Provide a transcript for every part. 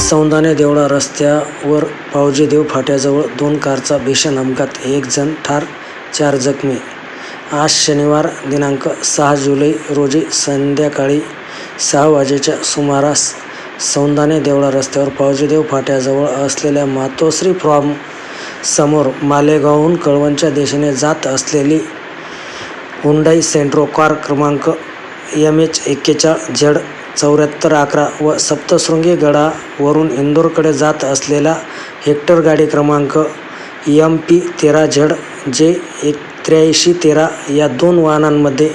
सौंदाणे देवळा रस्त्यावर पावजीदेव फाट्याजवळ दोन कारचा भीषण अपघात. एक जण ठार चार जखमी. आज शनिवार दिनांक सहा जुलै रोजी संध्याकाळी सहा वाजेच्या सुमारास सौंदाणे देवळा रस्त्यावर पावजीदेव फाट्याजवळ असलेल्या मातोश्री फ्रॉम समोर मालेगावहून कळवणच्या दिशेने जात असलेली हुंडाई सेंट्रो कार क्रमांक एम एच एक्केचाळ झेड चौऱ्याहत्तर अकरा व सप्तशृंगी गडावरून इंदोरकडे जात असलेला हेक्टर गाडी क्रमांक यम पी तेरा झड जे एक त्र्याऐंशी तेरा या दोन वाहनांमध्ये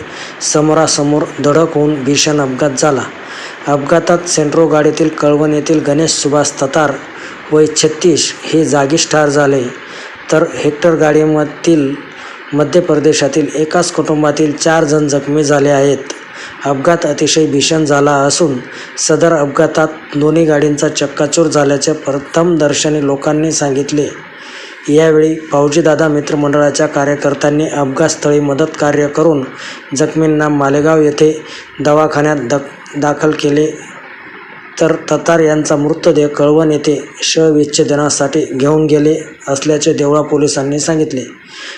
समोरासमोर धडक होऊन भीषण अपघात झाला. अपघातात सेंट्रो गाडीतील कळवण येथील गणेश सुभाष ततार वय छत्तीस हे जागीच ठार झाले. तर हेक्टर गाडीमधील मध्य प्रदेशातील एकाच कुटुंबातील चार जण जखमी झाले आहेत. अपघात अतिशय भीषण झाला असून सदर अपघातात दोन्ही गाडींचा चक्काचूर झाल्याचे प्रथमदर्शनी लोकांनी सांगितले. यावेळी फौजीदादा मित्रमंडळाच्या कार्यकर्त्यांनी अपघातस्थळी मदत कार्य करून जखमींना मालेगाव येथे दवाखान्यात द दाखल केले. तर ततार यांचा मृतदेह कळवण येथे शवविच्छेदनासाठी घेऊन गेले असल्याचे देवळा पोलिसांनी सांगितले.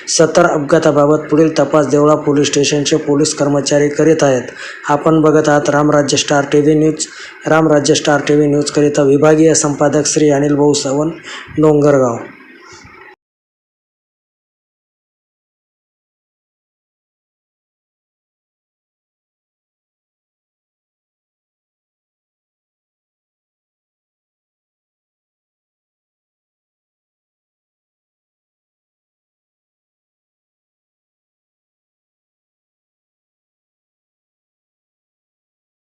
सतर अपघाताबाबत पुढील तपास देवळा पोलीस स्टेशनचे पोलीस कर्मचारी करीत आहेत. आपण बघत आहात Ramrajya star T V news Ramrajya star T V न्यूजकरिता विभागीय संपादक श्री अनिल भाऊ सावंत डोंगरगाव.